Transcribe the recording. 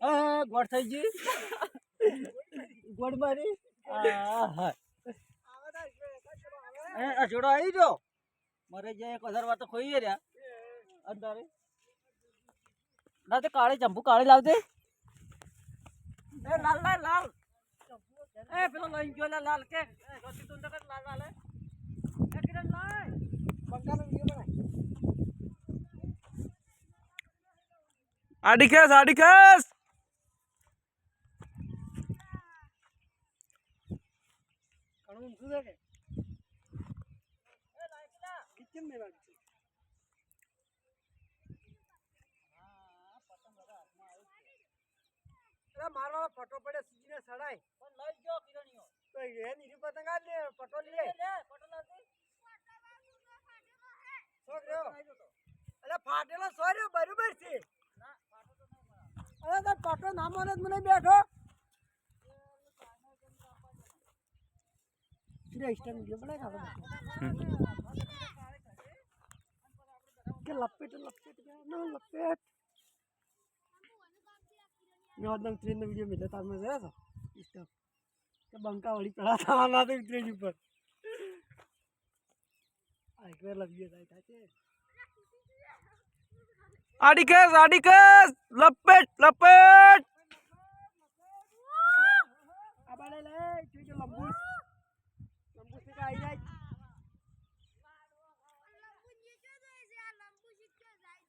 આ ગોળ થઈ ગઈ ગોળ મારી આ હા એ આ જોડો આવી ગયો મારે જે એક હજાર વાર તો ખોઈ રહ્યા અંધારે ના તે કાળી ચંપુ કાળી લાવજે એ લાલ લાલ લાલ એ પેલો લઈ ગયો લા લાલ કે એ જોતી તું તો કે લાલ લાલ હે. એ કિરણ લાય બંગાળનો વિડિયો બનાય આડી ખેસ આડી ખેસ ઊંચું છે કે? કિચન ને વાગ છે. અરે મારવાનો ફટો પડે સીજીને સડાય. પણ લઈ ગયો કિરણીઓ. તો એ નીરી પતંગ આ લે પટો લે. લે પટો નથી રહ્યો? અરે ફાટેલો સોર્યો બરોબર છે. અરે તો પટો ના મને મને બેઠો. सीधा इंस्टा वीडियो बनाएगा के लपेट लपेट ना लपेट मैं एकदम ट्रेन में वीडियो मिला था मैं गया था इंस्टा के बंका वाली पड़ा था ना तो ट्रेन ऊपर आई कर लग गया था चाचे આડીકેસ આડીકેસ લપેટ લપેટ આ બાલે લે જોજો લંબુસ Friday night.